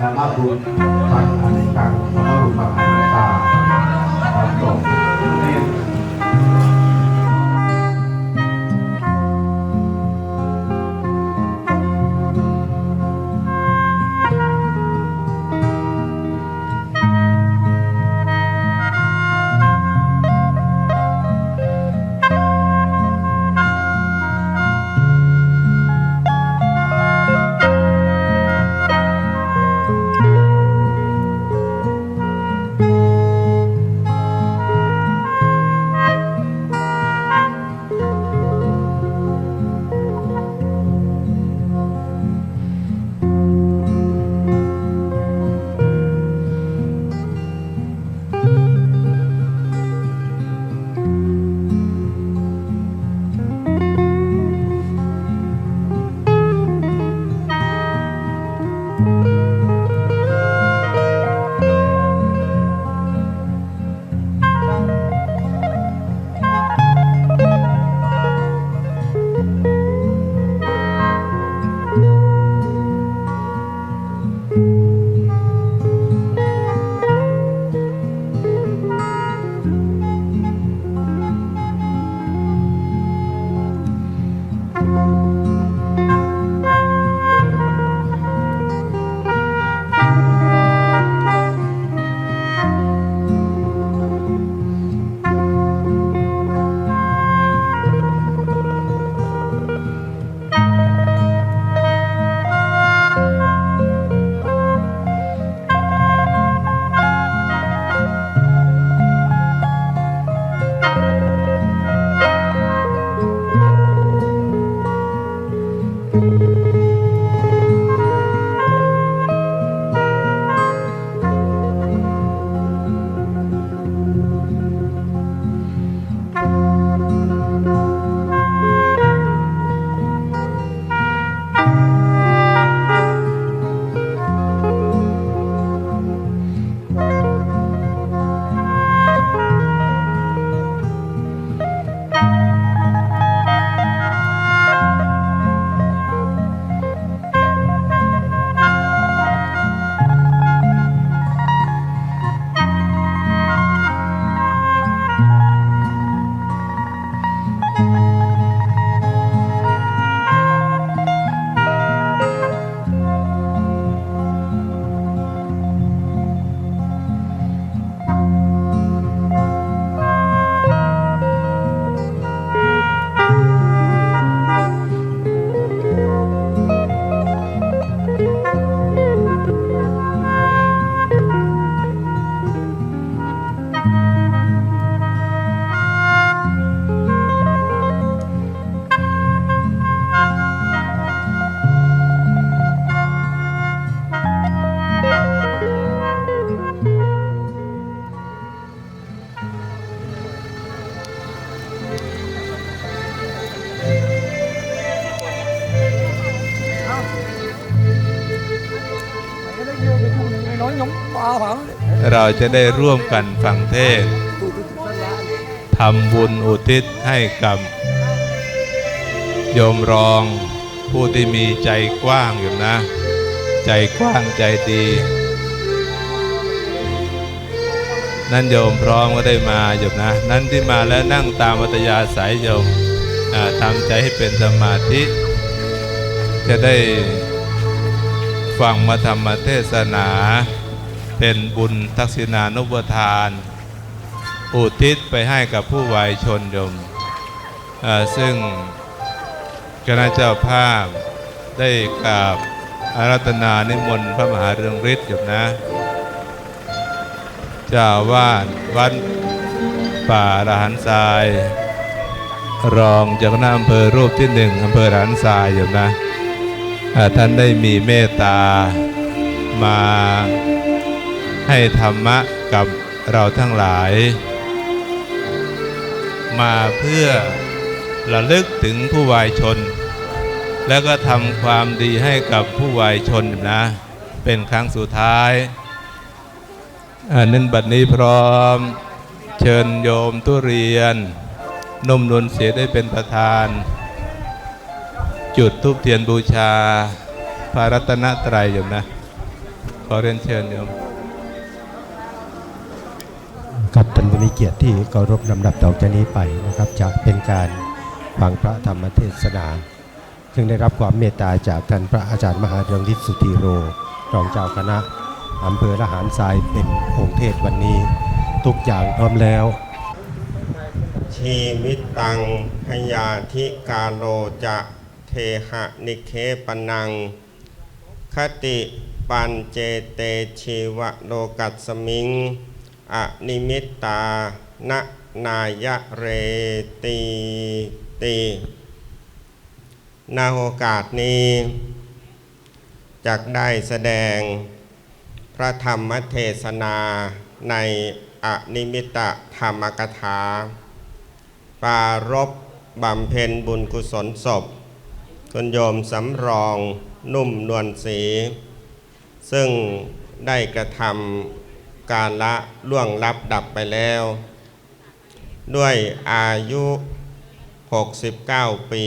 นามาบุญฝังอนิกังนามบุญปัจ เราจะได้ร่วมกันฟังเทศทำบุญอุทิศให้กับ โยมรองผู้ที่มีใจกว้างอยู่นะ ใจกว้างใจดี นั่นโยมพร้อมก็ได้มาโยมนะ นั่นที่มาแล้วนั่งตามอัตยาสายโยมอ่าทำใจให้เป็นสมาธิ จะได้ฟังมาธรรมเทศนา เป็นบุญทักษิณานุปทาน อุทิศไปให้กับผู้วายชนโยมซึ่งคณะเจ้าภาพได้กราบอารัตนานิมนต์พระมหาเรืองฤทธิ์โยมนะเจ้าอาวาดวัดป่าระหันทราย รองจ้าคณะอำเภอรูปที่หนึ่งอำเภอระหันทรายโยมนะท่านได้มีเมตตามา ให้ธรรมะกับเราทั้งหลาย มาเพื่อระลึกถึงผู้วายชน แล้วก็ทำความดีให้กับผู้วายชนนะ เป็นครั้งสุดท้ายอ่านั้นบัดนี้พร้อม เชิญโยมตุเรียนนมนวลเสียได้เป็นประธาน จุดทุบเทียนบูชาพระรัตนตรัยอยู่นะ ขอเรียนเชิญโยม ครับท่านผู้มีเกียรติที่เคารพลำดับต่อจากนี้ไปนะครับจะเป็นการฟังพระธรรมเทศนา ซึ่งได้รับความเมตตาจากท่านพระอาจารย์มหาเรืองฤทธิ์สุธีโร รองเจ้าคณะอำเภอละหารทรายเป็นองค์เทศวันนี้ ทุกอย่างพร้อมแล้ว ชีวิตตังพยาธิกาโลจะเทหะนิเคปนัง คติปันเจเตชีวโลกัสมิง อนิมิตตานะนายเรตีตีนาโอกาสนี้จักได้แสดงพระธรรมเทศนาในอนิมิตธรรมกถาปรารบบำเพ็ญบุญกุศลศพคุณโยมสำรองนุ่มนวลสี ซึ่งได้กระทำ การละล่วงลับดับไปแล้ว ด้วยอายุ 69 ปี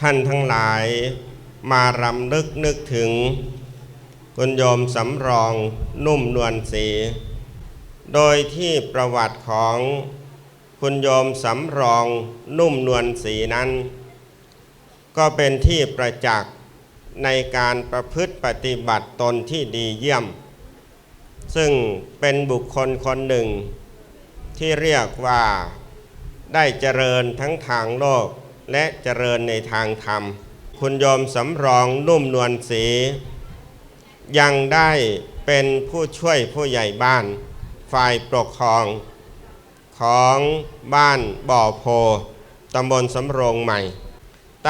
ท่านทั้งหลายมารำลึกนึกถึง คุณโยมสำรองนุ่มนวลสี โดยที่ประวัติของคุณโยมสำรองนุ่มนวลสีนั้น ก็เป็นที่ประจักษ์ในการประพฤติปฏิบัติตนที่ดีเยี่ยม ซึ่งเป็นบุคคลคนหนึ่ง ที่เรียกว่าได้เจริญทั้งทางโลกและเจริญในทางธรรม คุณโยมสำรองนุ่มนวลสี ยังได้เป็นผู้ช่วยผู้ใหญ่บ้าน ฝ่ายปกครอง ของบ้านบ่อโพตำบลสำโรงใหม่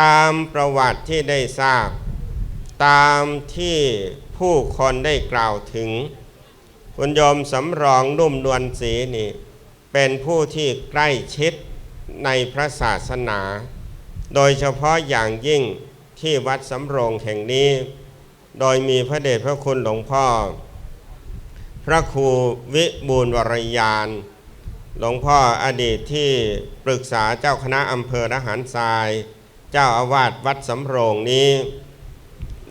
ตามประวัติที่ได้ทราบ ตามที่ผู้คนได้กล่าวถึง คุณโยมสำรองนุ่มนวลศรีนี่ เป็นผู้ที่ใกล้ชิดในพระศาสนา โดยเฉพาะอย่างยิ่งที่วัดสำโรงแห่งนี้ โดยมีพระเดชพระคุณหลวงพ่อ พระครูวิบูลวรยาน หลวงพ่ออดีตที่ปรึกษาเจ้าคณะอำเภอละหารทราย เจ้าอาวาสวัดสำโรงนี้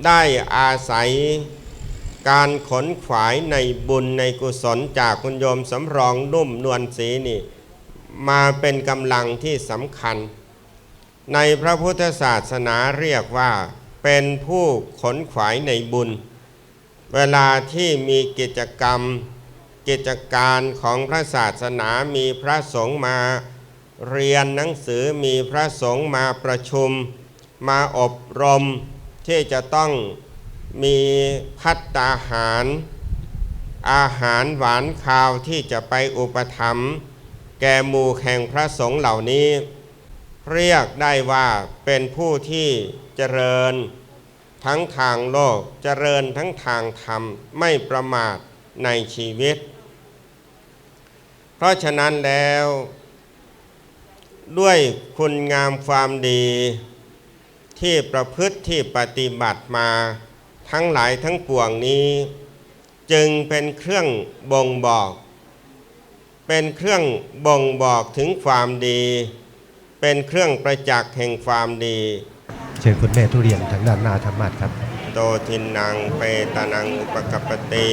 ได้อาศัย การขนขวายในบุญในกุศลจากคุณโยมสำรองนุ่มนวลศรีนี่ มาเป็นกำลังที่สำคัญ ในพระพุทธศาสนาเรียกว่า เป็นผู้ขนขวายในบุญ เวลาที่มีกิจกรรม กิจการของพระศาสนามีพระสงฆ์มาเรียนหนังสือมีพระสงฆ์มาประชุม มาอบรมที่จะต้อง มีพัตตาหาร อาหารหวานคาวที่จะไปอุปถัมภ์แก่หมู่แห่งพระสงฆ์เหล่านี้ เรียกได้ว่าเป็นผู้ที่เจริญ ทั้งทางโลกเจริญทั้งทางธรรมไม่ประมาทในชีวิต เพราะฉะนั้นแล้ว ด้วยคุณงามความดีที่ประพฤติที่ปฏิบัติมา ทั้งหลายทั้งปวงนี้ จึงเป็นเครื่องบ่งบอก เป็นเครื่องบ่งบอกถึงความดี เป็นเครื่องประจักษ์แห่งความดี เชิญคุณแม่ทุเรียนทางด้านหน้าธรรมาสครับ โตทินังเปตานังอุปกปปติ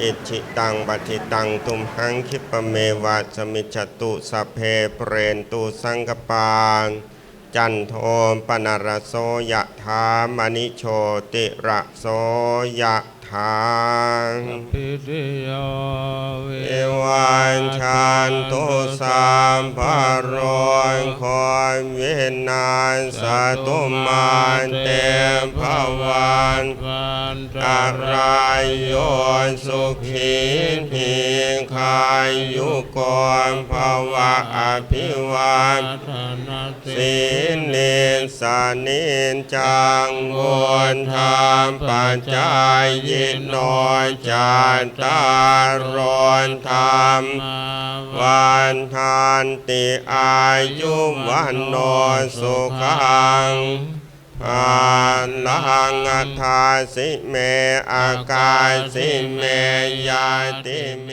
อิชิตังบัติตังตุมหังคิปะเมวะสมิจฉตุสัพเพเปรนตุสังกปาน จันโทปนารโสยะธามณิโชติระโสยะ ถาปิติโยเอวันชันตุสามภโรยคอยเวนัสสตุมาเตภวันวันตอะไรโยสุขีพีคายยุกรภวะอภิวันธนาติสินเนสานินจังวุนธรรมปัจจายโนจาตารอนธรรมวันทานติอายุวันโนสุขังอาลังทาสิเมอากาสิเมยาติเม